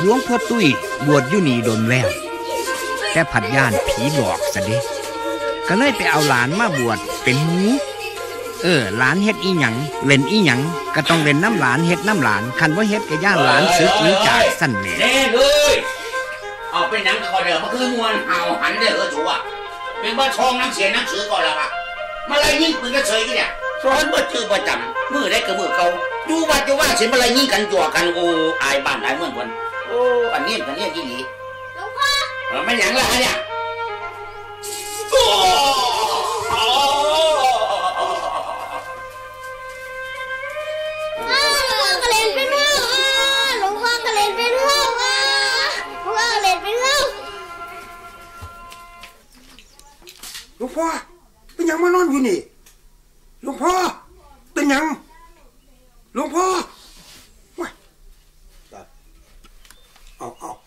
หลวงพ่อตุ้ยบวชอยู่นี่โดนแล้ว แต่ผัดย่านผีหลอกซะเด้ก็เลยไปเอาหลานมาบวชเป็นหมูเออหลานเฮ็ดอีหยังเล่นอีหยังก็ต้องเล่นน้ำหลานเฮ็ดน้ำหลาน คันว่าเฮ็ดก็ย่านหลานซึกหนี้จากสั่นแหน่เน่เลยเอาไปนังก็เดี๋ยวมันคือมวนเห่าหันเด้อเออชัวเป็นว่าชองนังเสียนังสือก่อนละปะมาไล่ยิงปืนก็เฉยกันเนี่ยสอนบ่ชื่อประจำมือได้กับมือเขาอยู่วัดอยู่ว่าเสียมาไล่ยิงกันจั่วกันโอ้อายบ้านอายเมืองคน โอ้อันนี้อันนี้ยี่หลีหลวงพ่อเออไม่หยังละฮะเนี่ยโอ้อ้าวหลวงพ่อกระเล่นเป็นเฮาอ้าวหลวงพ่อกระเล่นเป็นเฮาอ้าวหลวงพ่อกระเล่นเป็นเฮาหลวงพ่อเป็นหยังมานอนอยู่นี่หลวงพ่อเป็นหยังหลวงพ่อว้าย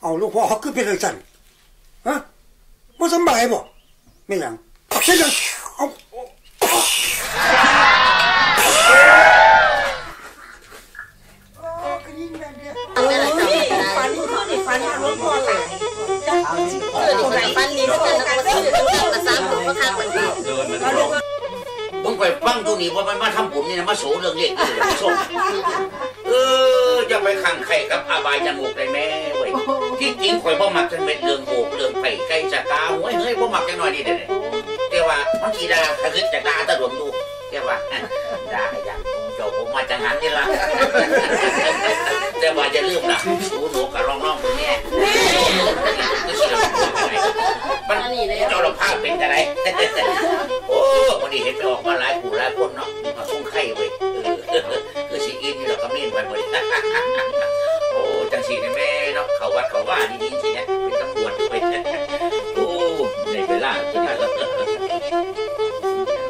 เอาเอาเอาหลวงพ่อเขาขึ้นเป็นอะไรสั่นฮะบ่สบายบ่ไม่หยังใช่ยังเอามึงไปฟังตัวนี้ว่ามันมาทำผมนี่นะมาโสเรื่องเล็กเลยส่งเอออย่าไปขังไข่กับอบายจมูกเลยแม่เว้ย ที่จริงข่อยบ่มักจะเป็นเรื่องโอกเรื่องไผ่ไก่จะกาหวยเฮ้ยบ่มักจังน้อยนี่เด้อแต่ว่าบางทีดาถ้าคิดจะด่าตะหลวงดูแต่ว่าดาอย่างเจ้าผมมาจากนั้นนี่ล่ะแต่ว่าอย่าลืมนะหนูหนูกับร้องๆคนนี้มันเจ้าเราภาพเป็นอะไรโอ้วันนี้เห็นไปออกมาหลายผู้หลายคนเนาะมาคงไข่เว้ยคือสิอินนี่เราก็ม่นไปหมดโอ้จัง สีนแม่เนาะเขาวัดเขาว่าดีๆสิเนี่ยเป็นตำรวจด้วยโอ้ในเวลาที่นั่น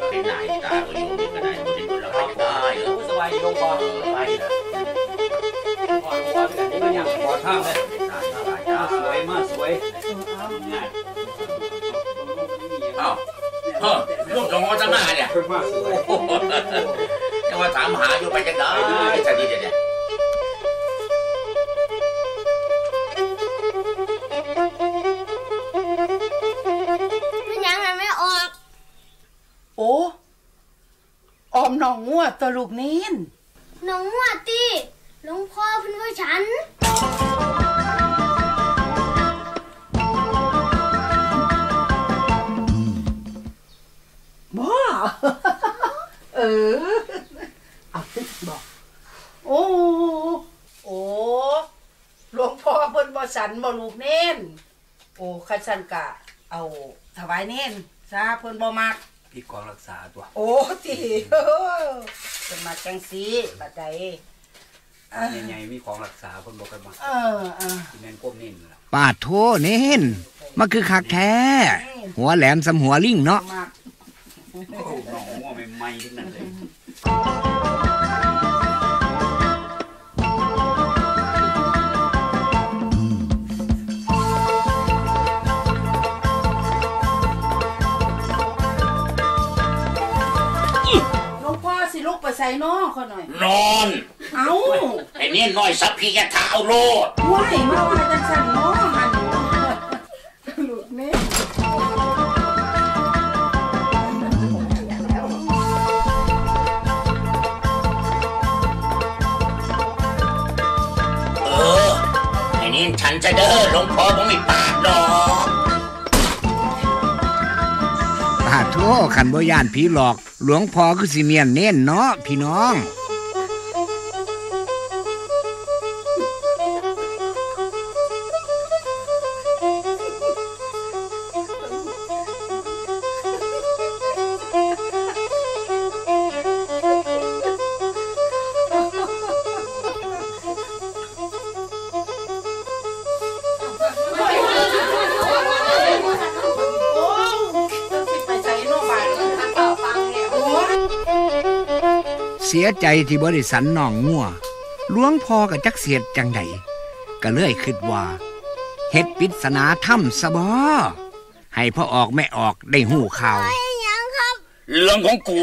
เป็นนายตาก็อยู่นี่ก็ได้คนที่ดูเราไปก็ได้เออสบายดีลงก่อนสบายนะก่อนก่อนกันนี่มันอย่างขอทาเลยตายตายตามาสวยมาสวยเอ้าเออลูกหลงพ่อจะมาเนี่ยเพิ่งมาถามหาอยู่ไปจังไดจะดีเนี่ย มหนองงัวตัวลูกเน้นน้องว่าตีหลวงพ่อเพิ่นว่าฉันบ่เออเอาสิบอกโอ้โอ้หลวงพ่อเพิ่นบ่สันบ่ลูกเน้นโอ้คันสันกะเอาถวายเน้นซาเพิ่นบ่มัก พี่กองรักษาตัว โอ้ติเออเพิ่นมาจังสีบัดใดใหญ่ๆมีของรักษาคนบอกกันมาเออเออที่แม่นก้มนิ่นล่ะปาดโทเน้นมันคือคักแท้ หัวแหลมสำหัวลิงเนาะมักโอ้โหหนองมั่วใหม่ๆทั้งนั้น ไปใส่น้อเขาหน่อย นอน เอ้าไอ้นี่น้อยสับพี่แกเท้าโลดไหวมาว่าจังสันน้อหันลูกเน้นเออ ไอ้นี่ฉันจะเด้อหลวงพ่อผมไม่ปากดอกปาดโทขันบ่ย่านผีหลอก หลวงพ่อคือสิเมียนเน้นเนาะพี่น้อง สียใจที่บริสันน้องงัวหลวงพ่อกับจักเสียดจังใดก็เลยคิดว่าเฮ็ดปริศนาถ้ำสบอให้พ่อออกแม่ออกได้หูข่าวไอ้หยังครับ เรื่องของกู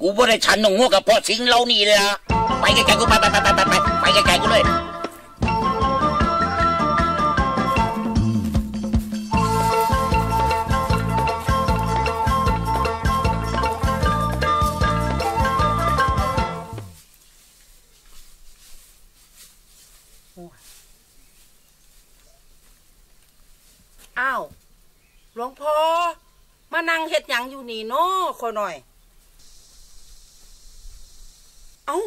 กูบ่ได้ฉันหนงงัวกับพ่อสิงเหล่านี้เลยละไปไกลๆกูไปไปไปไปไปไปไกลๆกูเลย อ้าวหลวงพ่อมานั่งเฮ็ดหยังอยู่นี่เนาะขอหน่อย เอ้า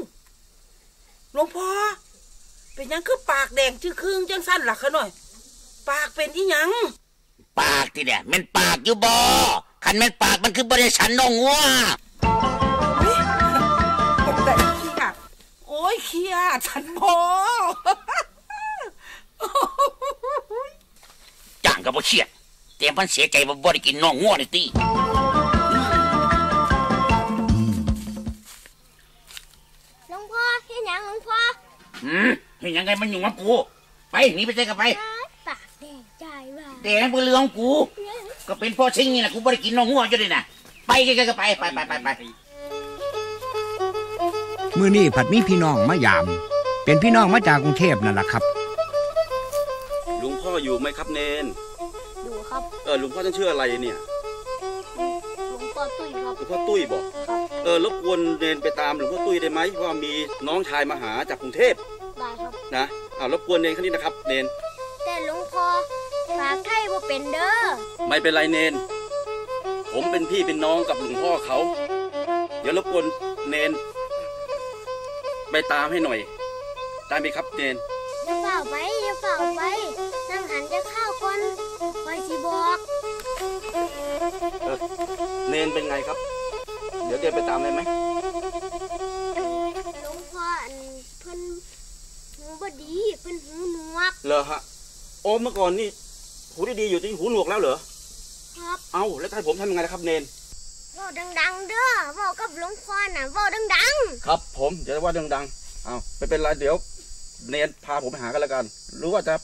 หลวงพ่อเป็นหยังคือปากแดงจื้อครึ่งจังสั้นล่ะขะหน่อย ปากเป็นอีหยัง ปากที่เนี่ยมันปากอยู่บ่คันแมันปากมันคือบริษัทน้องงัวแต่ขี้อะโอ้ยขี้อะฉันพอ จ้างก็ บ่เครียดแต่มันเสียใจว่าบ่ได้กินน้องงัวนี่ติหลวงพ่อเฮ็ดหยังหลวงพ่อหืมเฮ็ดหยังไงมันอยู่กับกู ไปหนีไปใส่กันไปปากแดงใจว่าแต่มันเป็นเรื่องของกู ก็เป็นเพ่อชิงนี่แหละกูบ่ได้กินน้องงัวอยู่เลยนะไปไกลๆก็ไปไปไปไปไปมื้อนี้ผัดมีพี่น้องมายาม เป็นพี่น้องมาจากกรุงเทพนั่นล่ะครับหลวงพ่ออยู่ไหมครับเนนดู ครับ เออหลวงพ่อต้องชื่ออะไรเนี่ยหลวงพ่อตุ้ยครับหลวงพ่อตุ้ยบอกเออรบกวนเนนไปตามหลวงพ่อตุ้ยได้ไหมเพราะว่ามีน้องชายมาหาจากกรุงเทพได้ครับ นะอ่ารบกวนเนนแค่นี้นะครับ เนนแต่หลวงพ่อปากไทยบ่เป็นเด้อไม่เป็นไรเนน ผมเป็นพี่เป็นน้องกับหลวงพ่อเขา เดี๋ยวรบกวนเนน ไปตามให้หน่อยได้ไหมครับเนน อย่าเฝ้าไปอย่าเฝ้าไป นนเป็นไงครับ เดี๋ยวเนนไปตามได้ไหมหลวงพ่ออันเพิ่นหูบ่ดีเพิ่นหูหนวก เหรอฮะโอ้เมื่อก่อนนี่หูดีๆอยู่ที่หูหนวกแล้วเหรอ ครับเอ้าแล้วถ้าให้ผมทำยังไงล่ะครับเนน เว้าดังๆ เด้อเว้ากับหลวงพ่อน่ะเว้าดังครับผมเดี๋ยวว่าดังๆเอาไม่เป็นไรเดี๋ยวเนนพาผมไปหากันแล้วกันหรู้ว่าจะ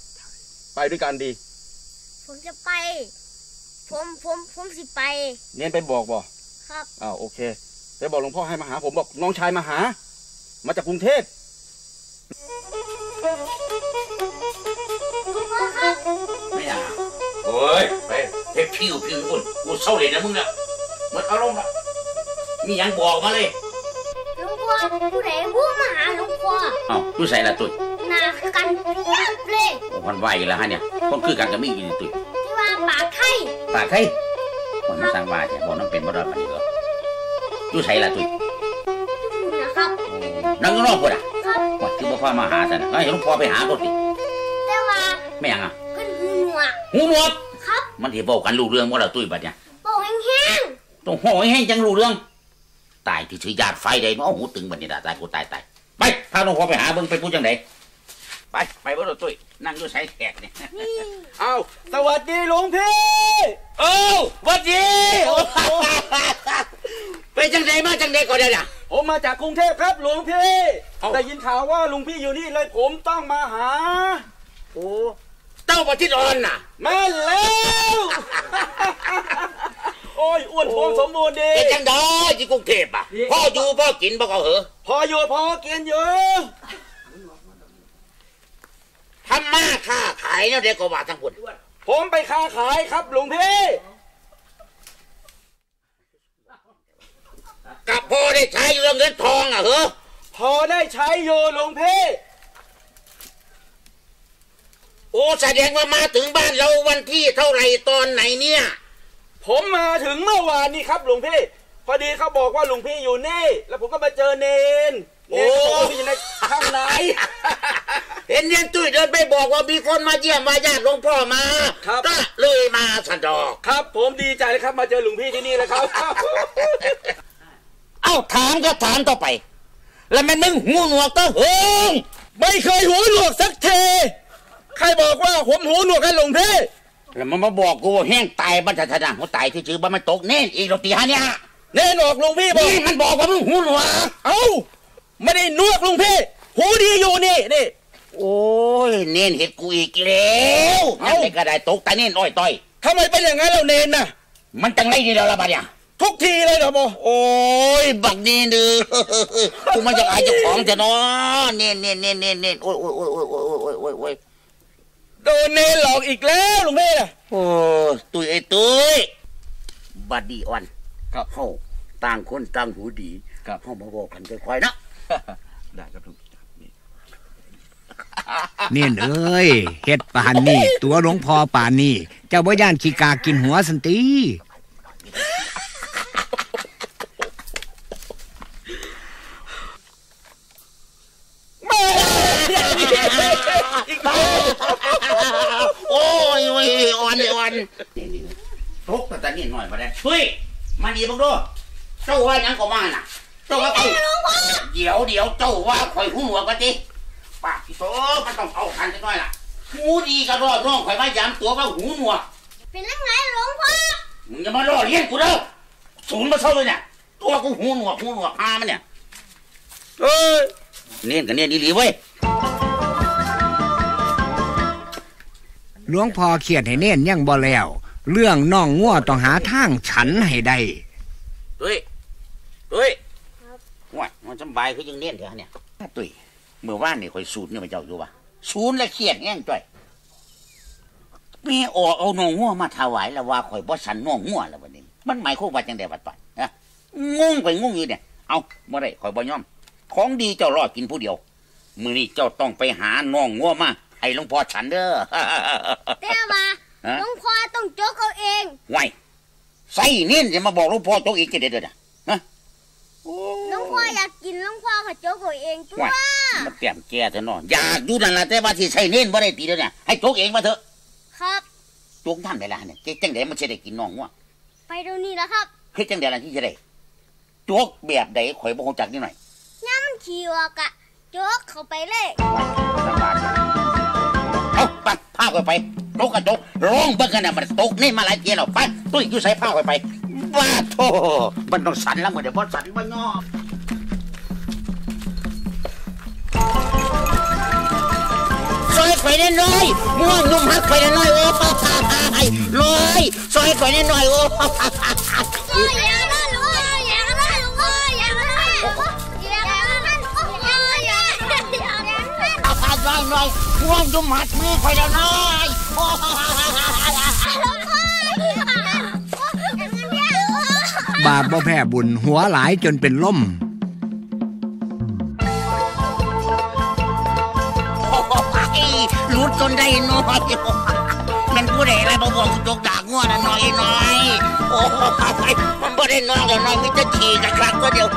ไปด้วยกันดี ๆ ผมจะไป ผมผมผมสิไป เนนไปบอกบ่ครับอ้าวโอเคไปบอกหลวงพ่อให้มาหา ผมบอกน้องชายมาหา มาจากกรุงเทพหลวงพ่อครับไม่อยากโอ้ยไปเทปผิวผิวคุณกูเศร้าเลยนะมึงน่ะหมดอารมณ์ละมีหยังบอกมาเลยหลวงพ่อผู้ใดผู้มาหาหลวงพ่อเอ้ากูใส่ละตุ้ยหนาคือกันเลยโอ้พันไหวแล้วฮะเนี่ยคนคือกันก็มีอยู่นี่ตุ้ยที่ว่า ปากไทยปากใครคนมันสั่งว่าเนี่ยบอกน้ำเป็นบ่ได้ปานนี้เหรอกูใส่ละตุ้ยอยู่นะครับนั่งอยู่นอกพุ่นอะครับว่าคือบ่พามาหาซะนะเฮ้ยหลวงพ่อไปหาก่อนสิแต่ว่าไม่หยังอะเพิ่นหูหนวกหูหนวกครับมันสิบอกกันรู้เรื่องบ่ล่ะตุ้ยบัดเนี่ยโป่งแห้งต้องโหยให้จังรู้เรื่องตายที่ถือญาติไฟได้เนาะหูตึงบัดนี้ล่ะตายกูตายตายไปพาหลวงพ่อไปหาเบิ่งไปพูดจังได ไปไปบ่ล่ะตุ้ยนั่งอยู่ใส่แขกเนี่ยอ้าวสวัสดีหลวงพี่โอ้วัดดีไปจังไดมาจังไดก็ได้ล่ะผมมาจากกรุงเทพครับหลวงพี่เอ้าได้ยินข่าวว่าลุงพี่อยู่นี่เลยผมต้องมาหาโอ้เต้าประทิดอ่อนน่ะแม่นแล้วโอ้ยอ้วนท้วมสมบูรณ์ดีเป็นจังไดที่กรุงเทพอะพ่ออยู่พ่อกินบ่เขาเหอะพออยู่พอกินอยู่ ทำมาค้าขายเนี่ยเด็กก็ว่าทั้งพุ่นผมไปค้าขายครับหลวงพี่กับพ่อได้ใช้เรื่องเงินทองอะเหอะพอได้ใช้อยู่หลวงพี่โอ้แสดงว่ามาถึงบ้านเราวันที่เท่าไหร่ตอนไหนเนี่ย ผมมาถึงเมื่อวานนี้ครับหลวงพี่พอดีเขาบอกว่าหลวงพี่อยู่นี่ แล้วผมก็มาเจอเนนเนนก็บอกว่าพี่อยู่ในข้างใน เห็นเรียนตุ้ยเดินไปบอกว่ามีคนมาเยี่ยมมาญาติหลวงพ่อมาครับ ก็เลยมาสะดอก ครับ ผมดีใจเลยครับมาเจอหลวงพี่ที่นี่เลยครับ เอ้าถามก็ถามต่อไป แล้วมันมึงหูหนวกก็เฮิงไม่เคยหูหนวกสักทีใครบอกว่าผมหูหนวกกันหลวงพี่แล้วมันมาบอกกูว่าแห้งตายบันทัดหัวตายที่ชื่อบ้านมันตกเน่นอีกเราตีฮะเนี่ยเนนบอกหลวงพี่บอก นี่มันบอกว่ามึงหูหนวกเอ้าไม่ได้หนวกหลวงพี่ หูดีอยู่นี่นี่ โอ้ยเน่นเห็ดกูอีกแล้วเอ้ายังไงก็ได้ตกแต่เน่นอ้อยต้อย ทำไมเป็นอย่างนั้นแล้วเนนน่ะ มันจังไรนี่แล้วละบัดเนี่ย ทุกทีเลยเหรอโมโอ้ยบักนี่เด้อกูมันจะอายเจ้าของจะเนาะเน่นเน่นเน่นเน่นเน่นโอ้ยโอ้ยโอ้ยโอ้ยโอ้ยโอ้ยโอ้ยโอ้ยโดนเนนหลอกอีกแล้วหลวงพี่น่ะ โอ้ยตุยไอ้ตุยบัดดีอ่อนครับ เฮาต่างคนต่างหูดีครับ เฮามาบอกกันค่อยๆเนาะได้ครับทุก นี่เนียนเอ้ยเฮ็ดปานนี่ ตัวหลวงพ่อป่านนี่ เจ้าบ่ย่านขี้กากินหัวสันติโอ้ยโอ้ยอ่อนเลยอ่อนนี่นี่ทุกแต่นี่หน่อยมาได้ช่วยมาดีบังดูเจ้าว่าหยังก็มาน่ะเจ้าว่าเอาเดี๋ยวเดี๋ยวเจ้าว่าข่อยหูหนวกกันดิ ปากพี่โตมันต้องเอาคันจังน้อยล่ะหูดีก็รอดน้องข่อยมายามตัวว่าหูหนวกเป็นยังไงหลวงพ่อมึงจะมาล่อเลี้ยงกูเด้อศูนย์มาเท่าเลยเนี่ยตัวกูหูหนวกหูหนวกพามันเนี่ยเอ้ยเนียนกันเนียนดีๆเว้ยหลวงพ่อเครียดให้เน่นยังบ่แล้ว เรื่องน้องงัวต้องหาทางฉันให้ได้เฮ้ยเฮ้ยว่ามันสบายคือยังเนียนเถอะเนี่ยตุ้ย เมื่อวานนี่ข่อยสูตรเนี่ยมาเจ้าอยู่วะศูนย์และเครียดแง่งจ้อยแม่ออกเอาน้องงัวมาถวายแล้วว่าข่อยบ่สันน้องงัวแล้ววันนี้ มันหมายความว่าจังได๋วะต่อยนะงงไปงงอยู่เนี่ย เอาบ่ได้ข่อยบ่ยอม ของดีเจ้ารอดกินผู้เดียว มื้อนี้เจ้าต้องไปหาน้องงัวมาให้หลวงพ่อฉันเด้อแต่ว่าฮะหลวงพ่อต้องโจกเขาเองไว้ใส่เน้นจะมาบอกหลวงพ่อตัวอีกจะเด็ดๆนะฮะ โอ้หลวงพ่ออยากกินหลวงพ่อเขาโจกเขาเองตัวไว้มันเปลี่ยนแก่เถอะเนาะอยากอยู่นั่นแหละแต่ว่าที่ใส่เน้นบ่ได้ตีเด้อเนี่ยให้โจกเองมาเถอะ ครับโจกท่านได้ละเนี่ยเจ๊จังไดมันจะได้กินน้องวะไปเดี๋ยวนี้แล้วครับเฮ็ดจังไดล่ะที่จะได้โจกแบบใดข่อยบ่ฮู้จักนิดหน่อยย่ามันขี่ออกอะโจกเข้าไปเลยลำบากอยู่เอาไปพาข่อยไปโจกกับโจกร้องเบิ่งกันน่ะมันตกนี่มาหลายเที่ยแล้วไปตุ้ยอยู่ใส่พาข่อยไป ว้าโธ่มันต้องสั่นแล้วเหมื้อเดี๋ยวบ่สั่นบ่ยอมซอยข่อยนิดหน่อยม่วงนุ่มฮักข่อยนิดหน่อยโอ้ฮ่าฮ่าฮ่าลอยซอยข่อยนิดหน่อยโอ้ฮ่าฮ่าฮ่าฮ่าโอ้ยอย่าละหลวงพ่ออย่าละหลวงพ่ออย่าละอย่าละหลวงพ่ออย่าละอย่าละอย่าละเอาขาหน่อยหน่อยม่วงนุ่มฮักมือข่อยนิดหน่อยโอ้ บาปบ่แพ้บุญหัวหลายจนเป็นล่มโอ้โหหลุดจนได้หน่อยมันผู้ใดอะไรมาบอกกูจกดากง่วน่ะหน่อยหน่อยโอ้โหมันบ่ได้น้อยเดี๋ยวน้อยมิจะฉี่กันครั้งก็เดียว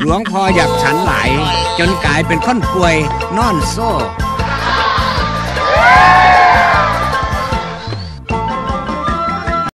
หลวงพ่ออยากฉันหลาย จนกลายเป็นคนป่วยนอนโซ่โ